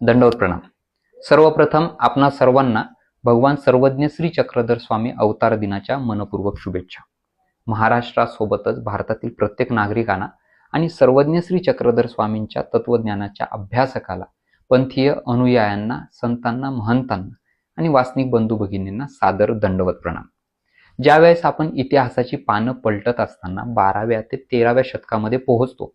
दंडवत प्रणाम सर्वप्रथम आपणा सर्वांना भगवान सर्वज्ञ श्री चक्रधर स्वामी अवतार दिनाच्या मनपूर्वक शुभेच्छा. महाराष्ट्रासोबतच भारतातील प्रत्येक नागरिकांना आणि सर्वज्ञ श्री चक्रधर स्वामींच्या तत्वज्ञानाच्या अभ्यासकाला पंथीय अनुयायांना संतांना महंतांना आणि वासनिक बंधू भगिनींना सादर दंडवत प्रणाम. ज्यावेळेस आपण इतिहासाची पानं पलटत असताना बाराव्या ते तेराव्या शतकामध्ये पोहोचतो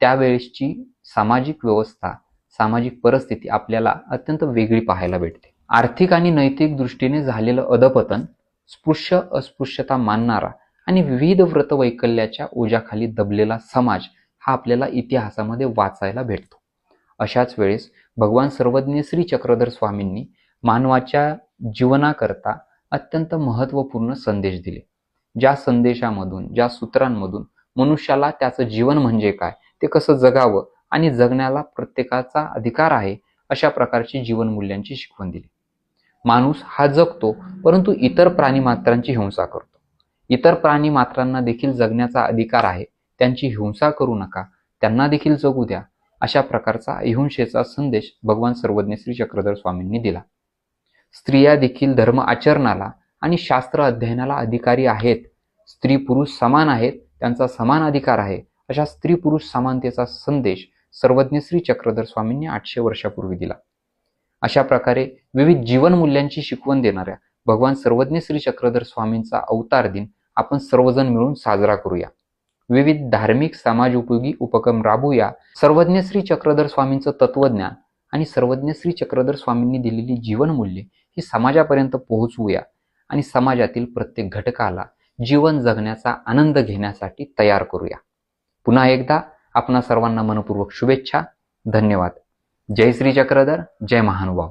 त्यावेळेसची सामाजिक व्यवस्था सामाजिक परिस्थिती आपल्याला अत्यंत वेगळी पाहायला भेटते. आर्थिक आणि नैतिक दृष्टीने झालेलं अधपतन स्पृश्य अस्पृश्यता मानणारा आणि विविध व्रतवैकल्याच्या ओझ्याखाली दबलेला समाज हा आपल्याला इतिहासामध्ये वाचायला भेटतो. अशाच वेळेस भगवान सर्वज्ञ श्री चक्रधर स्वामींनी मानवाच्या जीवनाकरता अत्यंत महत्त्वपूर्ण संदेश दिले. ज्या संदेशामधून ज्या सूत्रांमधून मनुष्याला त्याचं जीवन म्हणजे काय ते कसं जगावं आणि जगण्याला प्रत्येकाचा अधिकार आहे अशा प्रकारची जीवनमूल्यांची शिकवण दिली. माणूस हा जगतो परंतु इतर प्राणी मात्रांची हिंसा करतो. इतर प्राणी मात्रांना देखील जगण्याचा अधिकार आहे त्यांची हिंसा करू नका त्यांना देखील जगू द्या अशा प्रकारचा अहिंसेचा संदेश भगवान सर्वज्ञ श्री चक्रधर स्वामींनी दिला. स्त्रिया देखील धर्म आचरणाला आणि शास्त्र अध्ययनाला अधिकारी आहेत. स्त्री पुरुष समान आहेत त्यांचा समान अधिकार आहे अशा स्त्री पुरुष समानतेचा संदेश सर्वज्ञ श्री चक्रधर स्वामींनी आठशे वर्षापूर्वी दिला. अशा प्रकारे विविध जीवनमूल्यांची शिकवण देणाऱ्या भगवान सर्वज्ञ श्री चक्रधर स्वामींचा अवतार दिन आपण सर्वजण मिळून साजरा करूया. विविध धार्मिक समाज उपयोगी उपक्रम राबूया सर्वज्ञ श्री चक्रधर स्वामींचं तत्वज्ञान आणि सर्वज्ञ श्री चक्रधर स्वामींनी दिलेली जीवनमूल्ये ही समाजापर्यंत पोहोचवूया आणि समाजातील प्रत्येक घटकाला जीवन जगण्याचा आनंद घेण्यासाठी तयार करूया. पुन्हा एकदा आपणा सर्वांना मनपूर्वक शुभेच्छा. धन्यवाद. जय श्री चक्रधर जय महानुभाव.